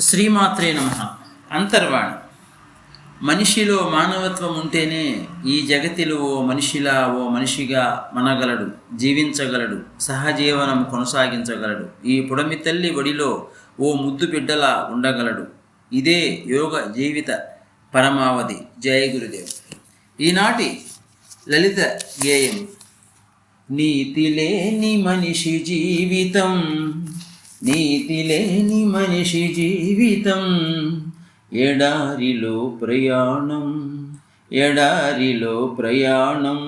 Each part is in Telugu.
శ్రీమాత్రే నమ. అంతర్వాణి. మనిషిలో మానవత్వం ఉంటేనే ఈ జగతిలో ఓ మనిషిలా ఓ మనిషిగా మనగలడు జీవించగలడు సహజీవనం కొనసాగించగలడు. ఈ పుడమి తల్లి ఒడిలో ఓ ముద్దు బిడ్డలా ఉండగలడు. ఇదే యోగ జీవిత పరమావధి. జయ గురుదేవ్. ఈనాటి లలిత గేయం నీతి లేని మనిషి జీవితం నీతి లేని మనిషి జీవితం ఎడారిలో ప్రయాణం ఎడారిలో ప్రయాణం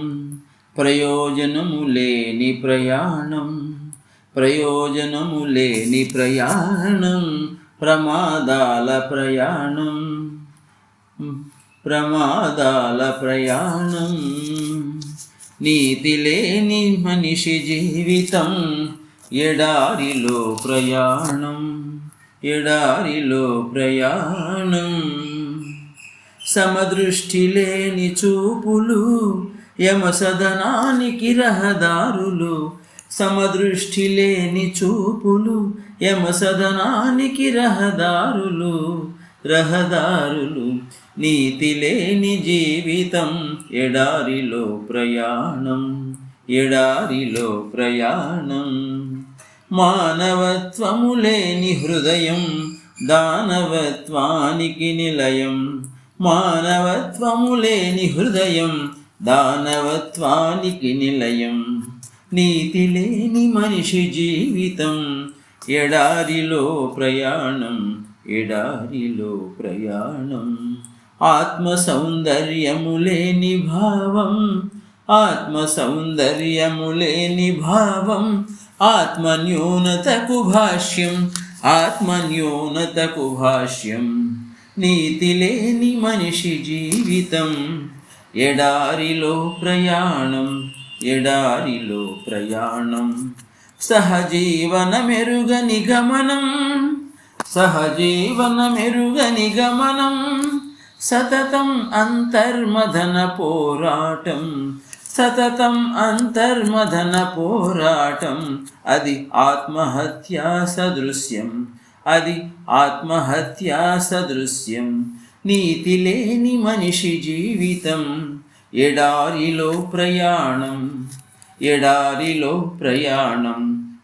ప్రయోజనము లేని ప్రయాణం ప్రయోజనము లేని ప్రయాణం ప్రమాదాల ప్రయాణం ప్రమాదాల ప్రయాణం. నీతి లేని మనిషి జీవితం ఎడారిలో ప్రయాణం ఎడారిలో ప్రయాణం. సమదృష్టి లేని చూపులు యమసదనానికి రహదారులు. సమదృష్టి లేని చూపులు యమసదనానికి రహదారులు. రహదారులు నీతి లేని జీవితం. ఎడారిలో ప్రయాణం ఎడారిలో ప్రయాణం. మానవత్వము లేని హృదయం దానవత్వానికి నిలయం. మానవత్వము లేని హృదయం దానవత్వానికి నిలయం. నీతి లేని మనిషి జీవితం ఎడారిలో ప్రయాణం ఎడారిలో ప్రయాణం. ఆత్మ సౌందర్యము లేని భావం ఆత్మ సౌందర్యము లేని భావం ఆత్మన్యూనతకు భాష్యం ఆత్మన్యూనతకు భాష్యం. నీతి లేని మనిషి జీవితం ఎడారిలో ప్రయాణం ఎడారిలో ప్రయాణం. సహజీవన మెరుగ నిగమనం సహజీవన మెరుగ నిగమనం. సతతం అంతర్మదన పోరాటం సతతం అంతర్మదన పోరాటం. అది ఆత్మహత్యా సదృశ్యం. అది ఆత్మహత్యా సదృశ్యం. నీతి లేని మనిషి జీవితం. ఎడారిలో ప్రయాణం. ఎడారిలో ప్రయాణం.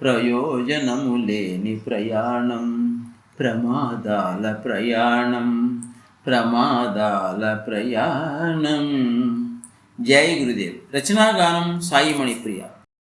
ప్రయోజనము లేని ప్రయాణం. ప్రమాదాల ప్రయాణం. ప్రమాదాల ప్రయాణం. ஜெய குருதேவ். ரச்சனா கானம் சாயி மணிப்பிரியா.